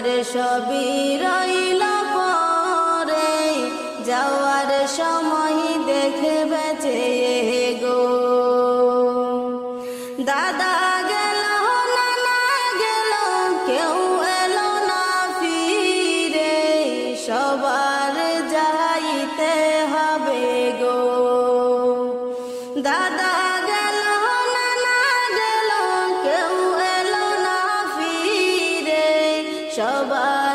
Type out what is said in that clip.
তোমার সবই রইল পরে, যাওয়ার সময় দেখবে চেয়ে গো। দাদা গেল, নানা গেল, কেউ এলো না ফিরে, সবার যাইতে হবে গো। দাদা সবার